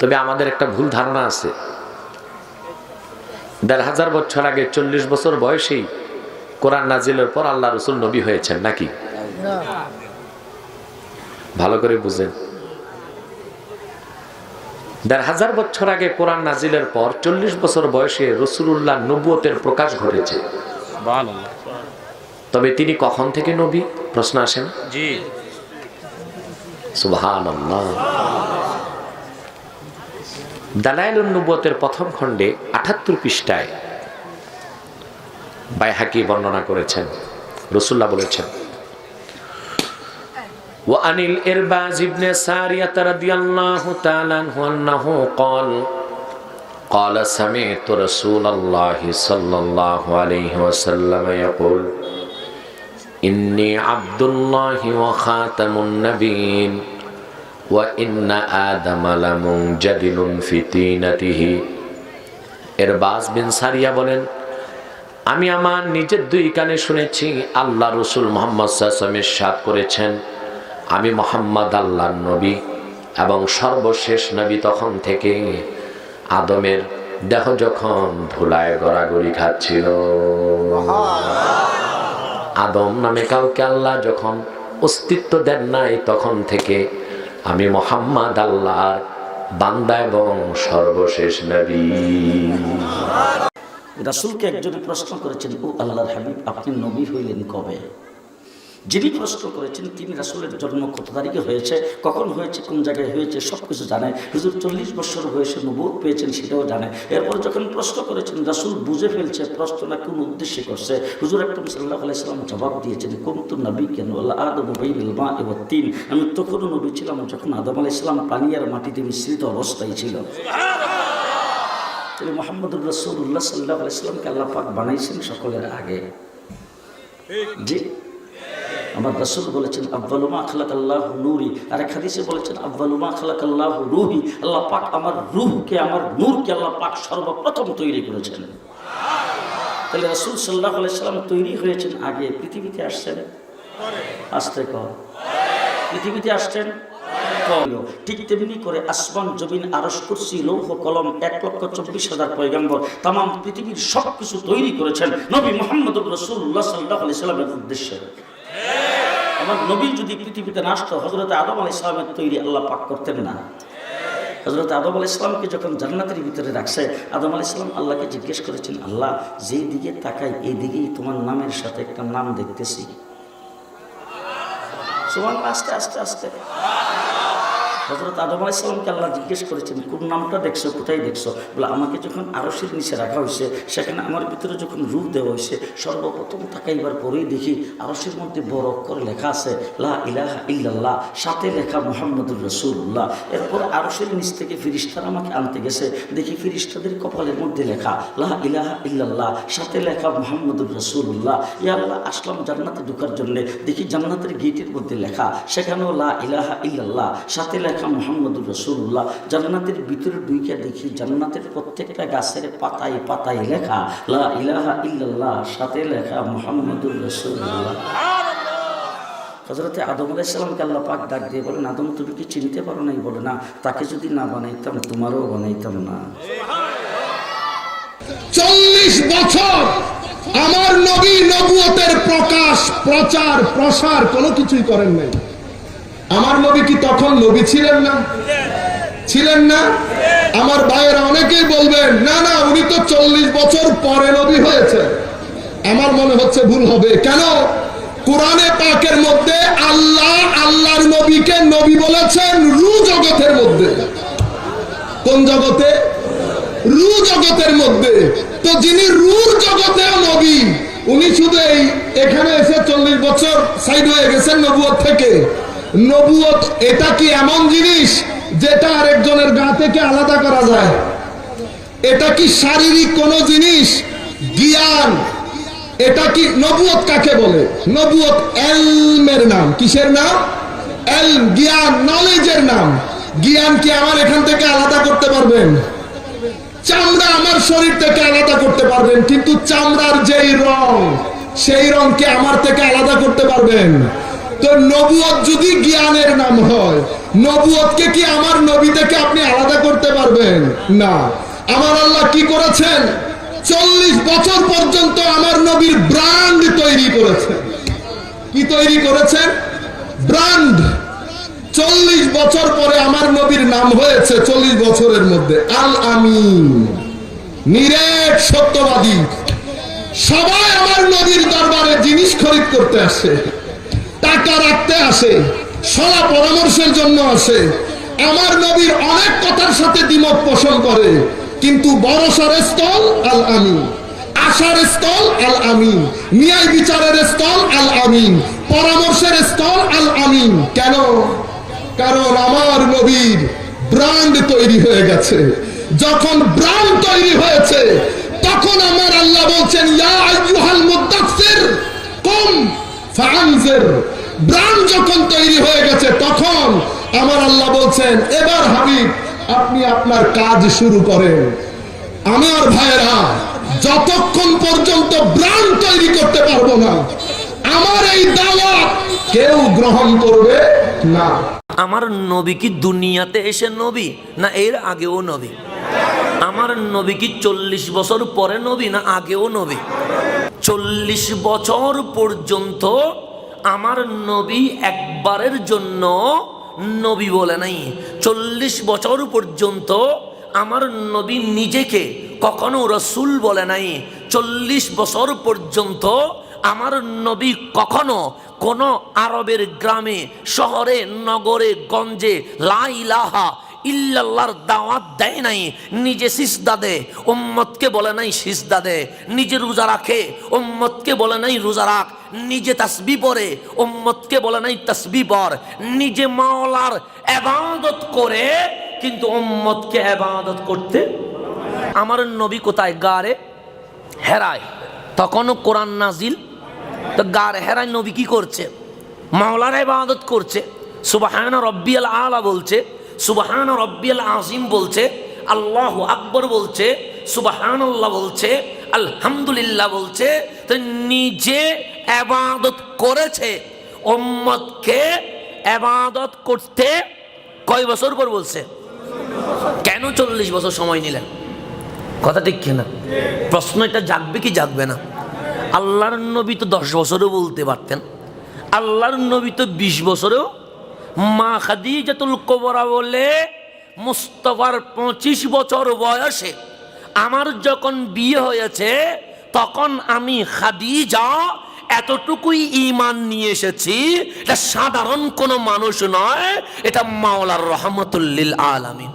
তবে আমাদের একটা ভুল ধারণা আছে। দেড় হাজার বছর আগে চল্লিশ বছর বয়সেই কোরআন নাজিলের পর আল্লাহ রসুল নবী হয়েছেন নাকি? ভালো করে বুঝেন। দেড় হাজার বছর আগে কোরআন নাজিলের পর চল্লিশ বছর বয়সে রসুল্লাহ নবুয়তের প্রকাশ ঘটেছে। তবে তিনি কখন থেকে নবী? প্রশ্ন আসেন জি। সুবহান দালাইলুন নবুয়তের প্রথম খণ্ডে আঠাত্তর পৃষ্ঠায় বাইহাকি বর্ণনা করেছেন রসুল্লাহ বলেছেন وعن الإرباز بن سارية رضي الله تعالى عنه أنه قال قال سمعت رسول الله صلى الله عليه وسلم يقول إني عبد الله وخاتم النبيين وإن آدم لمنجدل في تينته এরবাজ বিন সারিয়া বলেন আমি আমার নিজের দুই কানে শুনেছি আল্লাহ রসুল মোহাম্মদ সাসমের সাদ করেছেন আমি মোহাম্মদ আল্লাহ নবী এবং সর্বশেষ নবী তখন থেকে আদমের দেহ যখন ধুলায় গড়াগড়ি খাচ্ছিল আদম নামে কাউকে আল্লাহ যখন অস্তিত্ব দেন নাই তখন থেকে আমি মোহাম্মদ আল্লাহর বান্দা এবং সর্বশেষ নবী। রাসুলকে একজন প্রশ্ন করেছেন, ও আল্লাহর হাবিব, আপনি নবী হইলেন কবে? যিনি প্রশ্ন করেছেন, তিনি রাসুলের জন্ম কত তারিখে হয়েছে, কখন হয়েছে, কোন জায়গায় হয়েছে সব কিছু জানে। হুজুর চল্লিশ বছর বয়সে নবুত পেয়েছেন, সেটাও জানে। এরপর যখন প্রশ্ন করেছেন, রাসুল বুঝে ফেলছে প্রশ্নটা কোন উদ্দেশ্যে করছে। হুজুর একটা সাল্লাহ আলাইসালাম জবাব দিয়েছেন কুমতু নবী কেন? আদম মা তিন। আমি তখনও নবী ছিলাম, যখন আদম আলাইসালাম পানি আর মাটিতে মিশ্রিত অবস্থায় ছিল। তিনি মোহাম্মদুর রসুল্লাহ সাল্লাহ আলাইসালামকে আল্লাহ পাক বানাইছেন সকলের আগে। আমার রসুল বলেছেন আব্বালুমা খালাক আল্লাহ নুরি। আর এক হাদিসে বলেছেন আব্বালুমা খালাক আল্লাহ রুহি। আল্লাহ পাক আমার রুহকে, আমার নূরকে আল্লাহ পাক সর্বপ্রথম তৈরি করেছেন। তাহলে রসুল সাল্লাহ আলাইসাল্লাম তৈরি হয়েছেন আগে পৃথিবীতে আসছেন? আসতে কর। পৃথিবীতে আসছেন? ঠিক তেমনি করে আসমান, জমিন আরস কুরসি, লৌহ, কলম, এক লক্ষ চব্বিশ হাজার পয়গাম্বর তাম পৃথিবীর সব কিছু তৈরি করেছেন নবী মোহাম্মদ রসুল্লাহ সাল্লাহ আলি সাল্লামের উদ্দেশ্যে। আমার নবী যদি পৃথিবীতে নাষ্ট হজরত আদম আলি ইসলামের তৈরি আল্লাহ পাক করতেন না। হজরত আদম আলি ইসলামকে যখন জান্নাতের ভিতরে রাখছে, আদম আলি ইসলাম আল্লাহকে জিজ্ঞেস করেছেন, আল্লাহ, যেই দিকে তাকাই, এই দিকেই তোমার নামের সাথে একটা নাম দেখতেছি। সুমান আস্তে আস্তে আস্তে। হজরত আদম আলাইসালামকে আল্লাহ জিজ্ঞেস করেছেন, কোন নামটা দেখছ, কোথায় দেখছ? বলে, আমাকে যখন আরসের নিচে রাখা হয়েছে, সেখানে আমার ভিতরে যখন রূপ দেওয়া হয়েছে, সর্বপ্রথম তাকাইবার পরেই দেখি আরসের মধ্যে বড় অক্ষরে লেখা আছে, লা ইলাহা ইল্লাল্লাহ, সাথে লেখা মোহাম্মদুর রসুল্লাহ এরপর আরসের নিচ থেকে ফিরিস্তারা আমাকে আনতে গেছে, দেখি ফিরিস্তাদের কপালের মধ্যে লেখা, লা ইলাহা ইল্লাল্লাহ, সাথে লেখা মোহাম্মদুর রসুল্লাহ ইয়া আল্লাহ, আসলাম জান্নাতে ঢুকার জন্য, দেখি জান্নাতের গেটের মধ্যে লেখা, সেখানেও লা ইলাহা ইল্লাল্লাহ, সাথে লেখা মোহাম্মদুর রসুল্লাহ জান্নাতের ভিতরে দুইটা দেখি জান্নাতের প্রত্যেকটা গাছের পাতায় পাতায় লেখা ইলাহা ইল্লাল্লাহ সাথে লেখা, মোহাম্মদুর রসুল্লাহ হজরতে আদম আলাইসালামকে আল্লাহ পাক ডাক দিয়ে বলেন, আদম, তুমি কি চিনতে পারো নাই? বলে, না, তাকে যদি না বানাইতাম, তোমারও বানাইতাম না। চল্লিশ বছর আমার নবী নবুয়তের প্রকাশ, প্রচার, প্রসার কোনো কিছুই করেন নাই। আমার নবী কি তখন নবী ছিলেন না? ছিলেন না? আমার ভাইয়েরা অনেকেই বলবেন, না না, উনি তো চল্লিশ বছর পরে নবী হয়েছে। আমার মনে হচ্ছে ভুল হবে। কেন? কোরআনে পাকের মধ্যে আল্লাহ আল্লাহর নবীকে নবী বলেছেন রু জগতের মধ্যে। কোন জগতে? রু জগতের মধ্যে। তো যিনি রুর জগতে নবী, উনি শুধু এখানে এসে চল্লিশ বছর সাইড হয়ে গেছেন নবুয়ত থেকে। নবুয়ত, এটা কি এমন জিনিস যেটা আরেকজনের গা থেকে আলাদা করা যায়? এটা কি শারীরিক কোন জিনিস? জ্ঞান। এটা কি নবুয়ত কাকে বলে? নবুয়ত এলমের নাম। কিসের নাম? এল জ্ঞান নলেজের নাম। জ্ঞান কি আমার এখান থেকে আলাদা করতে পারবেন? চামড়া আমার শরীর থেকে আলাদা করতে পারবেন, কিন্তু চামড়ার যেই রং, সেই রংকে আমার থেকে আলাদা করতে পারবেন। তো নবুয়ত যদি জ্ঞানের নাম হয় নবুয়তকে কি আমার নবী থেকে আপনি আলাদা করতে পারবেন? না। আমার আল্লাহ কি করেছেন? চল্লিশ বছর পর্যন্ত আমার নবীর ব্র্যান্ড তৈরি করেছেন কি তৈরি করেছেন ব্র্যান্ড। চল্লিশ বছর পরে আমার নবীর নাম হয়েছে চল্লিশ বছরের মধ্যে। আল আমিন। নিরেট সত্যবাদী। সবাই আমার নবীর দরবারে জিনিস খরিদ করতে আসে। টাকা রাখতে আসে, সলা পরামর্শের জন্য আসে। আমার নবীর অনেক কথার সাথে দ্বিমত পোষণ করে, কিন্তু বড়সর স্থল আল আমিন, আশার স্থল আল আমিন, ন্যায় বিচারের স্থল আল আমিন, পরামর্শের স্থল আল আমিন। কেন? কারণ আমার নবীর ব্র্যান্ড তৈরি হয়ে গেছে। যখন ব্র্যান্ড তৈরি হয়েছে, তখন আমার আল্লাহ বলছেন, ইয়া আইয়ুহাল মুদাসসির কুম ফাআনজির। ব্র্যান্ড যখন তৈরি হয়ে গেছে, তখন আমার আল্লাহ বলছেন, এবার হাবিব, আপনি আপনার কাজ শুরু করেন। আমার ভাইয়েরা, যতক্ষণ পর্যন্ত ব্র্যান্ড তৈরি করতে পারব না, আমার এই দাওয়াত কেউ গ্রহণ করবে না। আমার নবী কি দুনিয়াতে এসে নবী, না এর আগেও নবী? আমার নবী কি চল্লিশ বছর পরে নবী, না আগেও নবী? চল্লিশ বছর পর্যন্ত আমার নবী একবারের জন্য নবী বলে নাই। চল্লিশ বছর পর্যন্ত আমার নবী নিজেকে কখনো রসুল বলে নাই। চল্লিশ বছর পর্যন্ত আমার নবী কখনো কোন আরবের গ্রামে, শহরে, নগরে, গঞ্জে লাইলাহা ইল্লাল্লাহর দাওয়াত দেয় নাই। নিজে সিজদা দে, উম্মতকে বলে নাই সিজদা দে। নিজে রোজা রাখে, উম্মতকে বলে নাই রোজা রাখ। নিজে তাসবি পরে উম্মতকে বলে নাই তাসবি পর নিজে মাওলার এবাদত করে, কিন্তু উম্মতকে এবাদত করতে আমার নবী কোথায়? গারে হেরায়। তখনও কোরআন নাজিল। তো গার হেরায় নবী কি করছে? মাওলার এবাদত করছে। সুবাহান রব্বিয়াল আলা বলছে, সুবাহান রব্বিয়াল আজিম বলছে, আল্লাহ আকবর বলছে সুবাহান আল্লাহ বলছে আলহামদুলিল্লাহ বলছে নিজে এবাদত করেছে। ওম্মদকে এবাদত করতে কয় বছর পর বলছে? কেন চল্লিশ বছর সময় নিলেন? কথা ঠিক কিনা? প্রশ্ন এটা জাগবে কি জাগবে না। আল্লাহর নবী তো দশ বছরেও বলতে পারতেন। আল্লাহর নবী তো বিশ বছরেও। মা খাদিজাতুল কোবরা বলে, মুস্তফার পঁচিশ বছর বয়সে আমার যখন বিয়ে হয়েছে, তখন আমি খাদিজা এতটুকুই ইমান নিয়ে এসেছি, এটা সাধারণ কোনো মানুষ নয়, এটা মাওলার রহমতুল্লিল আলামিন।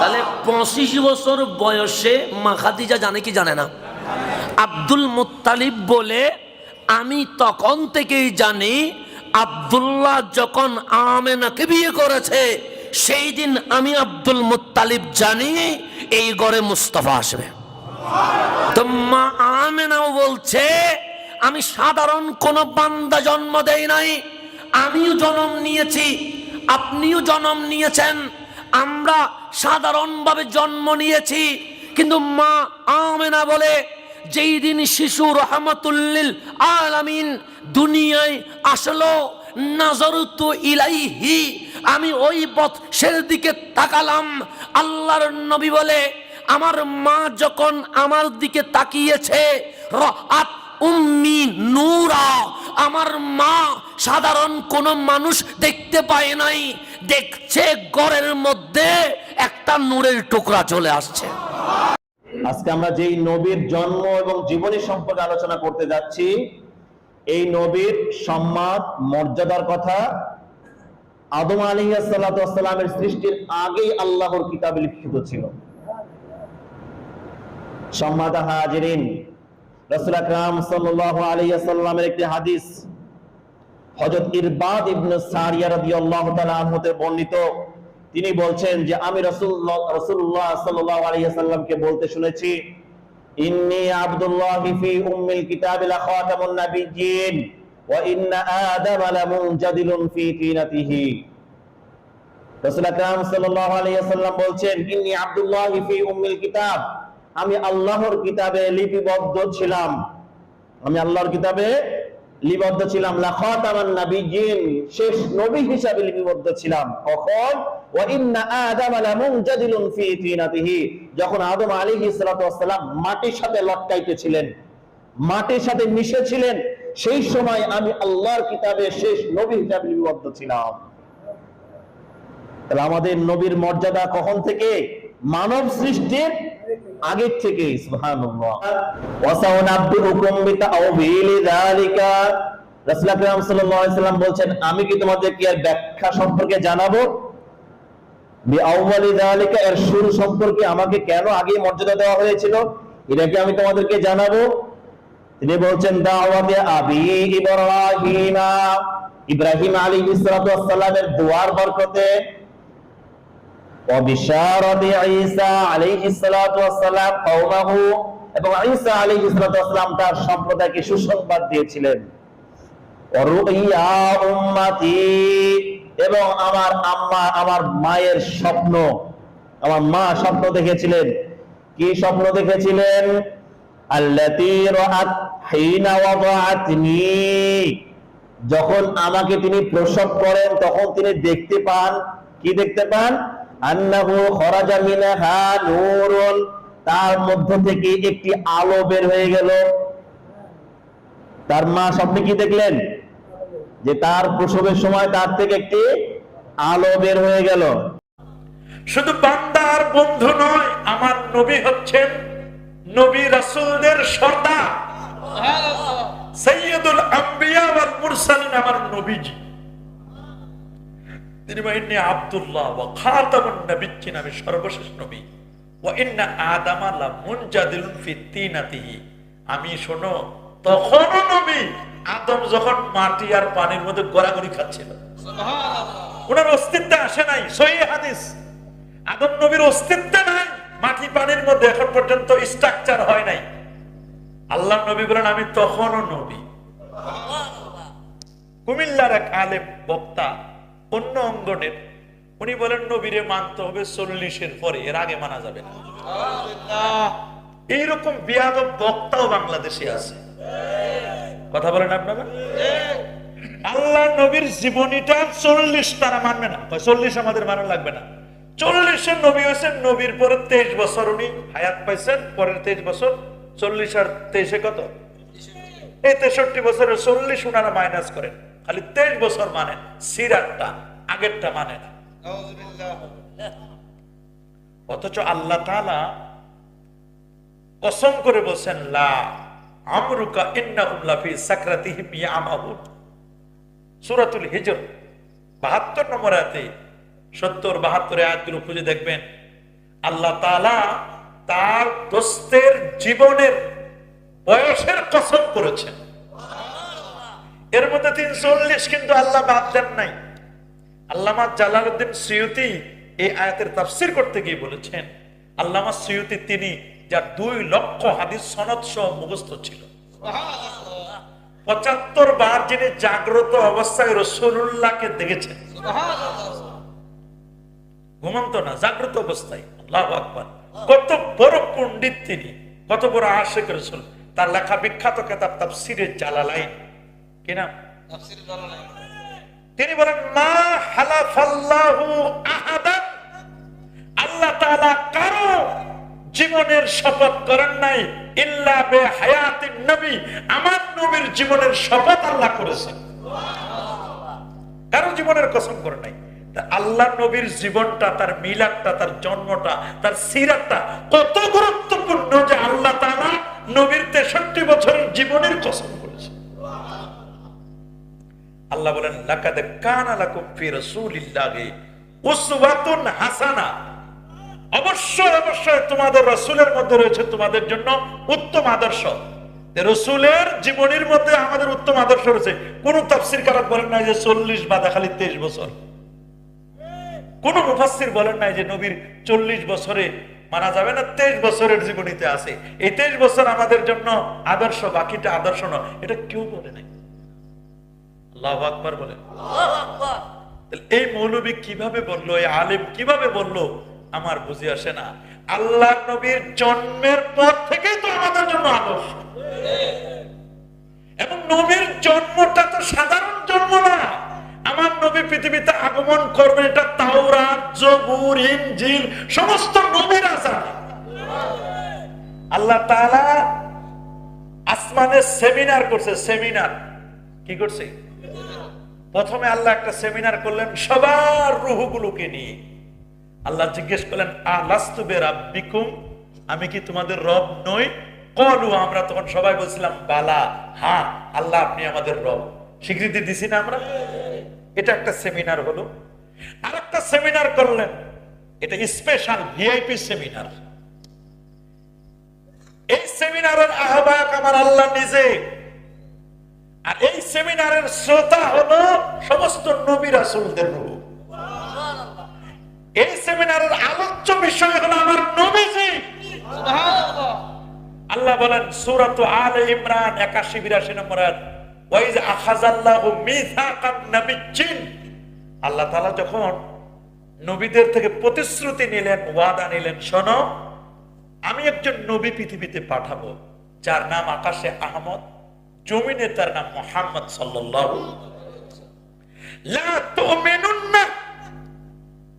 তাহলে পঁচিশ বছর বয়সে মা খাদিজা জানে কি জানে না? আব্দুল মুত্তালিব বলে, আমি তখন থেকেই জানি, আব্দুল্লাহ যখন আমেনাকে বিয়ে করেছে সেই দিন আমি আব্দুল মুত্তালিব জানি এই গড়ে মুস্তফা আসবে। তো মা আমেনাও বলছে, আমি সাধারণ কোন বান্দা জন্ম দেই নাই, আমিও জন্ম নিয়েছি, আপনিও জন্ম নিয়েছেন, আমরা সাধারণভাবে জন্ম নিয়েছি, কিন্তু মা আমেনা বলে, যেই দিন শিশু রহমতুল্লিল আলামিন দুনিয়ায় আসলো নাজরতু ইলাইহি, আমি ওই বৎসের দিকে তাকালাম। আল্লাহর নবী বলে, আমার মা যখন আমার দিকে তাকিয়েছে উম্মি নূরা, আমার মা সাধারণ কোন মানুষ দেখতে পায় নাই। দেখছে ঘরের মধ্যে একটা নূরের টুকরা চলে আসছে। আজকে আমরা যেই নবীর জন্ম এবং জীবনী সম্পর্কে আলোচনা করতে যাচ্ছি এই নবীর সম্মান, মর্যাদার কথা আদম আলী সাল্লামের সৃষ্টির আগেই আল্লাহর কিতাবে লিখিত ছিল। সম্মাদ হাজিরিন, রসুল একটি হাদিস ইরবাদ আনহু হতে বর্ণিত। তিনি বলছেন যে, আমি সাল্লাল্লাহু আলাইহি সাল্লামকে বলতে শুনেছি কিতাবি লা খাতামুন আমি আল্লাহর কিতাবে লিপিবদ্ধ ছিলাম। আমি আল্লাহর কিতাবে লিপিবদ্ধ ছিলাম। লাখাতামান নাবিয়্যিন, শেষ নবী হিসাবে লিপিবদ্ধ ছিলাম। কখন? যখন আদম সালাতু মাটির সাথে মাটির সাথে মিশেছিলেন, সেই সময় আমি আল্লাহর শেষ নবী হিসাবে লিপিবদ্ধ ছিলাম। তাহলে আমাদের নবীর মর্যাদা কখন থেকে? মানব সৃষ্টির আগের থেকে বলছেন, আমি কি তোমাদের কি আর ব্যাখ্যা সম্পর্কে জানাব? এর শুরু সম্পর্কে আমাকে কেন আগে মর্যাদা দেওয়া হয়েছিল এটাকে আমি তোমাদেরকে জানাব? তিনি বলছেন ইব্রাহিম। আলী দোয়ার বরকতে এবং তার সম্প্রদায়কে সুসংবাদ দিয়েছিলেন। এবং আমার আম্মা, আমার মায়ের স্বপ্ন, আমার মা স্বপ্ন দেখেছিলেন। কি স্বপ্ন দেখেছিলেন? যখন আমাকে তিনি প্রসব করেন, তখন তিনি দেখতে পান। কি দেখতে পান? তার মধ্য থেকে একটি আলো বের হয়ে গেল। তার মা স্বপ্নে কি দেখলেন? যে তার প্রসবের সময় তার থেকে একটি আলো বের হয়ে গেল। শুধু বান্দার বন্ধু নয়, আমার নবী হচ্ছেন নবী রাসূলদের সর্দার। সৈয়দুল আম্বিয়া ওয়াল মুরসালিন, আমার নবীজি। তিনি বলেন আব্দুল্লাহ ওয়া খাতামুন নবিয়্যিন আমি সর্বশেষ নবী। ওয়া ইন্না আদামা লা মুনজাদিলুন ফি তিনাতিহি। আমি শোনো তখনও নবী আদম যখন মাটি আর পানির মধ্যে গড়াগড়ি খাচ্ছিল। ওনার অস্তিত্বে আসে নাই সহি হাদিস। আদম নবীর অস্তিত্বে নাই মাটি পানির মধ্যে এখন পর্যন্ত স্ট্রাকচার হয় নাই। আল্লাহ নবী বলেন আমি তখনও নবী। কুমিল্লার এক আলেম বক্তা অন্য অঙ্গনের উনি বলেন নবীরে মানতে হবে চল্লিশের পরে এর আগে মানা যাবে না। এইরকম বিয়াদব বক্তাও বাংলাদেশে আছে। কথা বলেন আপনারা? আল্লাহ নবীর জীবনীটা চল্লিশ তারা মানবে না। চল্লিশ আমাদের মানা লাগবে না। চল্লিশের নবী হয়েছেন নবীর পরে তেইশ বছর উনি হায়াত পাইছেন, পরের তেইশ বছর চল্লিশ আর তেইশে কত? এই তেষট্টি বছরের চল্লিশ উনারা মাইনাস করেন। খালি তেইশ বছর মানে সিরাতটা, আগেরটা মানে না অথচ আল্লাহ তাআলা কসম করে বলছেন, লা আমরুকা ইন্নাহুম লাফি সাকরাতিহিম ইয়ামাহুন। সূরাতুল হিজর 72 নম্বর আয়াতে 70 72 আয়াতগুলো খুঁজে দেখবেন। আল্লাহ তাআলা তার দোস্তের জীবনের বয়সের কসম করেছেন। এর মধ্যে তিন চল্লিশ কিন্তু আল্লাহ বাদ দেন নাই। আল্লামা জালালউদ্দিন সিয়ুতি এই আয়াতের তাফসির করতে গিয়ে বলেছেন আল্লামা সিয়ুতি তিনি যার দুই লক্ষ হাদিস সনদ সহ মুখস্থ ছিল। পঁচাত্তর বার যিনি জাগ্রত অবস্থায় রসুল্লাহকে দেখেছেন। ঘুমন্ত না জাগ্রত অবস্থায়। আল্লাহ আকবার। কত বড় পণ্ডিত তিনি কত বড় আশেক রসুল। তার লেখা বিখ্যাত কেতাব তাফসিরে জালালাইন। কি নাম? তিনি বলেন মা হালাফাল্লাহু আহাদান। আল্লাহ তাআলা কারও জীবনের শপথ করেন নাই, ইল্লা বে হায়াতিন নবী। আমার নবীর জীবনের শপথ আল্লাহ করেছেন। কারও জীবনের কসম করে নাই। আল্লাহ নবীর জীবনটা, তার মিলাদটা, তার জন্মটা, তার সিরাতটা কত গুরুত্বপূর্ণ যে আল্লাহ তাআলা নবীর তেষট্টি বছরের জীবনের কসম করেছে আল্লাহ বলেন, লাকাদ কানা লাকুম ফি রাসূলিল্লাহি উসওয়াতুন হাসানা। অবশ্যই অবশ্যই তোমাদের রসুলের মধ্যে রয়েছে তোমাদের জন্য উত্তম আদর্শ। রসুলের জীবনীর মধ্যে আমাদের উত্তম আদর্শ রয়েছে। কোন তাফসির কারক বলেন নাই যে চল্লিশ বা খালি তেইশ বছর। কোন মুফাসির বলেন নাই যে নবীর চল্লিশ বছরে মানা যাবে না তেইশ বছরের জীবনীতে আছে। এই তেইশ বছর আমাদের জন্য আদর্শ বাকিটা আদর্শ নয়। এটা কেউ বলে নাই। আল্লাহ আকবার বলে। এই মৌলবী কীভাবে বলল এই আলেম কীভাবে বলল? আমার বুঝে আসে না। আল্লাহ নবীর জন্মের পর থেকেই তো আমাদের জন্য আদর্শ। এবং নবীর জন্মটা তো সাধারণ জন্ম না। আমার নবী পৃথিবীতে আগমন করবেন, এটা তাওরাত জবুর ইনজিল, সমস্ত নবীরা জানে আল্লাহ তাআলা আসমানে সেমিনার করছে, সেমিনার। কি করছে? প্রথমে আল্লাহ একটা সেমিনার করলেন, সবার রুহগুলোকে নিয়ে। আল্লাহ জিজ্ঞেস করলেন, আলাস্তু রাব্বিকুম আমি কি তোমাদের রব নই? কলু, আমরা তখন সবাই বলছিলাম, বালা হ্যাঁ আল্লাহ আপনি আমাদের রব। স্বীকৃতি দিছি না আমরা। এটা একটা সেমিনার হলো। আর একটা সেমিনার করলেন। এটা স্পেশাল ভিআইপি সেমিনার। এই সেমিনারের আহ্বায়ক আমার আল্লাহ নিজে। আর এই সেমিনারের শ্রোতা হলো সমস্ত নবী রাসূলদের রূহ এই সেমিনারের আলোচ্য বিষয় হলো আমার নবীজি। আল্লাহ বলেন সূরাত আলে ইমরান 81 82 নম্বর ওয়াইজ আল্লাহ তাআলা যখন নবীদের থেকে প্রতিশ্রুতি নিলেন ওয়াদা নিলেন শোনো আমি একজন নবী পৃথিবীতে পাঠাবো যার নাম আকাশে আহমদ জমিনে তার নাম মোহাম্মদ সাল্লাল্লাহু লা তুমিনুন্না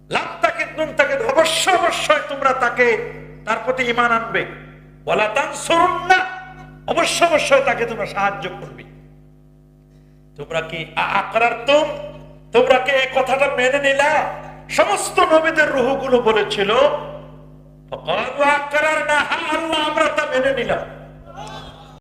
লাম তাকে অবশ্য অবশ্যই তোমরা তাকে তার প্রতি ইমান আনবে। বলা তান সরুন না অবশ্য অবশ্যই তাকে তোমরা সাহায্য করবে। তোমরা কি আকরার তুম তোমরা কি এই কথাটা মেনে নিলা? সমস্ত নবীদের রুহগুলো বলেছিল হ্যাঁ, আমরা তা মেনে নিলাম।